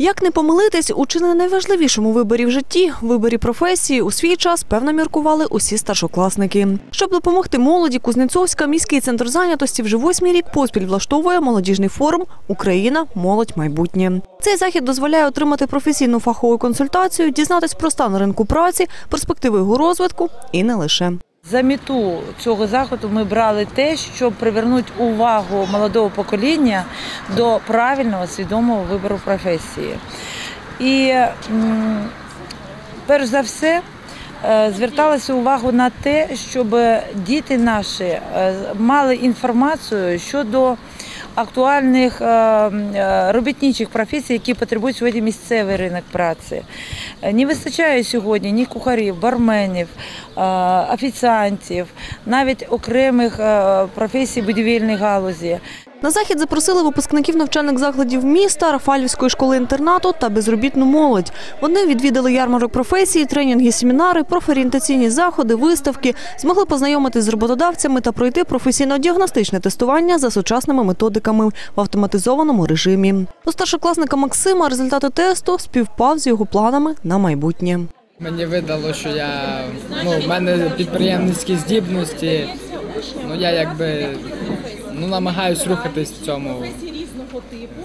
Як не помилитись у чи не найважливішому виборі в житті, виборі професії у свій час певно міркували усі старшокласники. Щоб допомогти молоді, Кузнецовська міський центр зайнятості вже восьмий рік поспіль влаштовує молодіжний форум Україна, молодь, майбутнє. Цей захід дозволяє отримати професійну фахову консультацію, дізнатись про стан ринку праці, перспективи його розвитку і не лише. За мету цього заходу ми брали те, щоб привернути увагу молодого покоління до правильного свідомого вибору професії. І перш за все е, зверталася увагу на те, щоб діти наші е, мали інформацію щодо актуальних е, е, робітничих професій, які потребують сьогодні місцевий ринок праці. Не вистачає сьогодні ні кухарів, барменів, е, офіціантів, навіть окремих професій будівельної галузі. На захід запросили випускників навчальних закладів міста, Рафалівської школи-інтернату та безробітну молодь. Вони відвідали ярмарок професії, тренінги, семінари, профорієнтаційні заходи, виставки, змогли познайомитись з роботодавцями та пройти професійно-діагностичне тестування за сучасними методиками в автоматизованому режимі. У старшокласника Максима результати тесту співпав з його планами на майбутнє. Мені видало, що я ну, в мене підприємницькі здібності. Ну я якби ну намагаюсь рухатись в цьому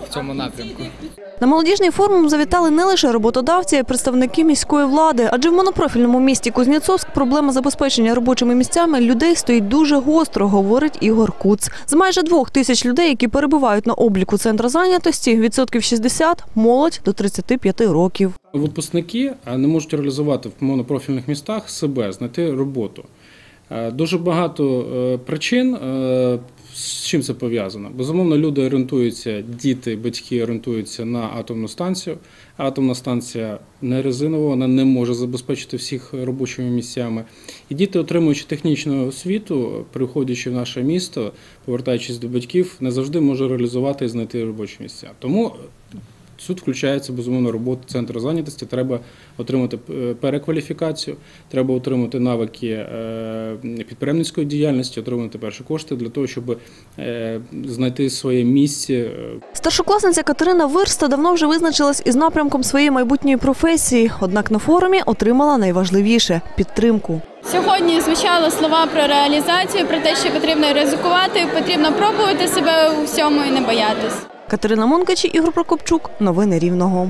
в цьому напрямку. На молодіжний форум завітали не лише роботодавці, а й представники міської влади, адже в монопрофільному місті Кузнєцовськ проблема забезпечення робочими місцями людей стоїть дуже гостро, говорить Ігор Куц. З майже двох тисяч людей, які перебувають на обліку центру зайнятості, відсотків 60 – молодь до 35 років. Випускники не можуть реалізувати в монопрофільних містах себе, знайти роботу. Е, Дуже багато е, причин, е, з чим це пов'язано. Безумовно, люди орієнтуються, діти, батьки орієнтуються на атомну станцію. Атомна станція не резинова, вона не може забезпечити всіх робочими місцями. І діти, отримуючи технічну освіту, приходячи в наше місто, повертаючись до батьків, не завжди можуть реалізувати і знайти робочі місця. Тому Суд включається безумовно робота центру зайнятості. Треба отримати е, перекваліфікацію, треба отримати навики е, підприємницької діяльності, отримати перші кошти для того, щоб е, знайти своє місце. Старшокласниця Катерина Вирста давно вже визначилась із напрямком своєї майбутньої професії, однак на форумі отримала найважливіше – підтримку. Сьогодні звучали слова про реалізацію, про те, що потрібно ризикувати, потрібно пробувати себе у всьому і не боятись. Катерина Монкачі, Ігор Прокопчук. Новини Рівного.